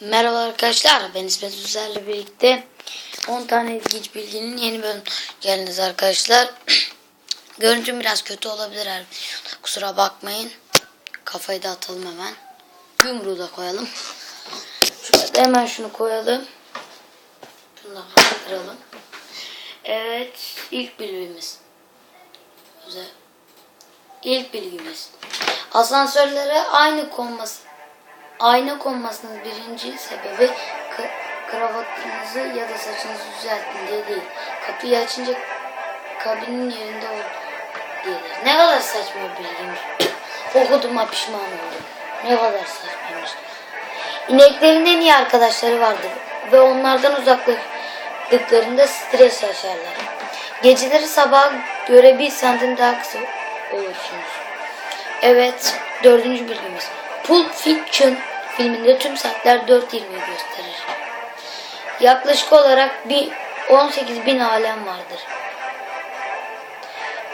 Merhaba arkadaşlar ben İsmet Üzer'le birlikte 10 tane ilginç bilginin yeni bölüm geldiniz arkadaşlar. Görüntüm biraz kötü olabilir kusura bakmayın. Kafayı da atalım hemen. Yumruğu da koyalım. Şurada da hemen şunu koyalım. Şunu da kaldıralım. Evet ilk bilgimiz. Güzel. İlk bilgimiz. Asansörlere aynı konması Ayna konmasının birinci sebebi kravatınızı ya da saçınızı düzelttin diye değil. Kapıyı açınca kabinin yerinde ol diyedir. Ne kadar saçma bilgiymiş. Okuduğuma pişman oldum. Ne kadar saçmaymış. İneklerin en iyi arkadaşları vardır ve onlardan uzaklaştıklarında stres yaşarlar. Geceleri sabaha göre bir santim daha kısa olursunuz. Evet, dördüncü bilgimiz. Pulp Fiction filminde tüm saatler 4.20'yi gösterir. Yaklaşık olarak bir 18 bin alem vardır.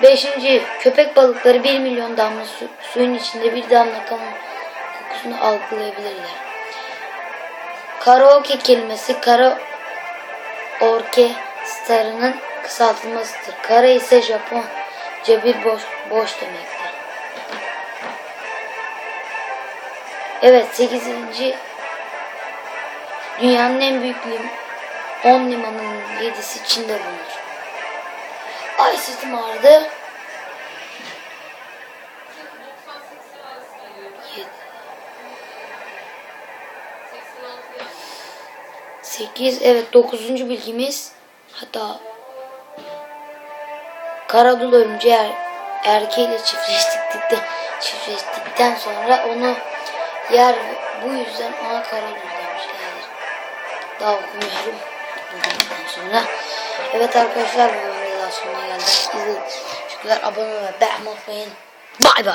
Beşinci, köpek balıkları 1 milyon damla su- suyun içinde bir damla kanın kokusunu algılayabilirler. Karaoke kelimesi kara orkestrasının kısaltılmasıdır. Kara ise Japonca bir boş, boş demektir. Evet 8. Dünyanın en büyük lim 10 limanının 7'si Çin'de bulunur. Ay sırtım ağrıdı. 8 evet 9. bilgimiz hatta Karadul örümceği er, erkeğiyle çiftleştikten, çiftleştikten sonra onu yer bu yüzden ona Karadul demişlerdir. Daha okumuyorum. Bundan sonra. Evet arkadaşlar bu videoda sonuna geldik. İzlediğiniz için teşekkürler. Abone olmayı beğenmeyi unutmayın. Bay bay.